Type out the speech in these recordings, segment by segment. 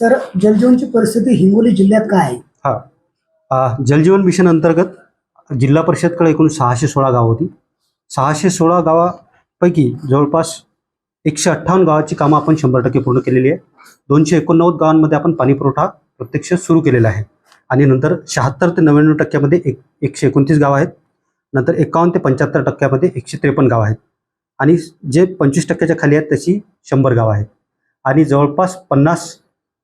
Sir जलजीवनची परिस्थिती हिंगोली जिल्ह्यात काय आहे? हा. जलजीवन मिशन अंतर्गत जिल्हा परिषदकडे एकूण सहाशे सोळा गावं होती. सहाशे सोळा गावापैकी जवळपास एकशे अठ्ठावन्न गावाची कामं आपण शंभर टक्के पूर्ण केलेली आहे. दोनशे एकोणनव्वद गावांमध्ये आपण पाणी पुरवठा प्रत्यक्ष सुरू केलेला आहे. आणि नंतर शहात्तर ते नव्याण्णव टक्क्यामध्ये एक एकशे एकोणतीस गावं आहेत. नंतर एकावन्न ते पंच्याहत्तर टक्क्यामध्ये एकशे त्रेपन्न गावं आहेत. आणि जे पंचवीस टक्क्याच्या खाली आहेत त्याची शंभर गावं आहेत. आणि जवळपास पन्नास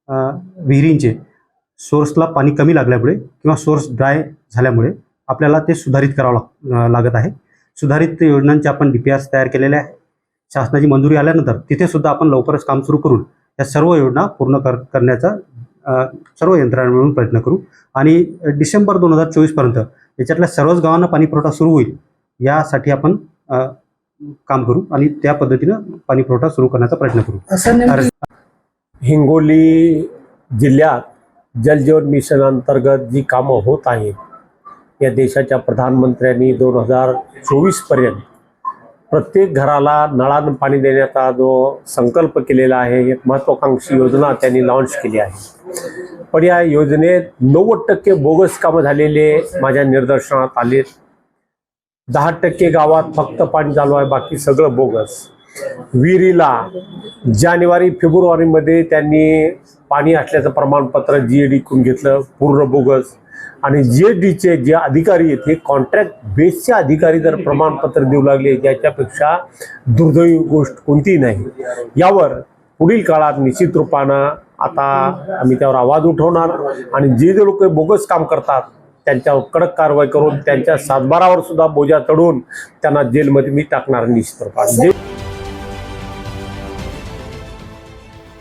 विहिरींचे सोर्सला पाणी कमी लागल्यामुळे किंवा सोर्स ड्राय झाल्यामुळे आपल्याला ते सुधारित करावं लाग लागत आहे. सुधारित योजनांचे आपण डी पी आर्स तयार केलेले आहे. शासनाची मंजुरी आल्यानंतर तिथे सुद्धा आपण लवकरच काम सुरू करून या सर्व योजना पूर्ण कर करण्याचा सर्व यंत्रणा मिळून प्रयत्न करू. आणि डिसेंबर दोन हजार चोवीसपर्यंत याच्यातल्या सर्वच गावांना पाणी पुरवठा सुरू होईल यासाठी आपण काम करू आणि त्या पद्धतीनं पाणी पुरवठा सुरू करण्याचा प्रयत्न करू. हिंगोली जिल्ह्यात जलजीवन मिशन अंतर्गत जी कामं होत आहेत या देशाच्या प्रधानमंत्र्यांनी दोन हजार चोवीसपर्यंत प्रत्येक घराला नळानं पाणी देण्याचा जो संकल्प केलेला आहे एक महत्त्वाकांक्षी योजना त्यांनी लॉन्च केली आहे. पण या योजनेत नव्वद टक्के बोगस कामं झालेले माझ्या निदर्शनात आले दहा टक्के गावात फक्त पाणी चालू आहे बाकी सगळं बोगस. विहिरीला जानेवारी फेब्रुवारीमध्ये त्यांनी पाणी असल्याचं प्रमाणपत्र जी ए डीकडून घेतलं पूर्ण बोगस. आणि जी ए डीचे जे अधिकारी आहेत हे कॉन्ट्रॅक्ट बेसचे अधिकारी जर प्रमाणपत्र देऊ लागले ज्याच्यापेक्षा दुर्दैवी गोष्ट कोणतीही नाही. यावर पुढील काळात निश्चित रूपानं आता आम्ही त्यावर आवाज उठवणार आणि जे जे लोक बोगस काम करतात त्यांच्यावर कडक कारवाई करून त्यांच्या सातबारावर सुद्धा बोजा चढवून त्यांना जेलमध्ये मी टाकणार निश्चित रूपाने.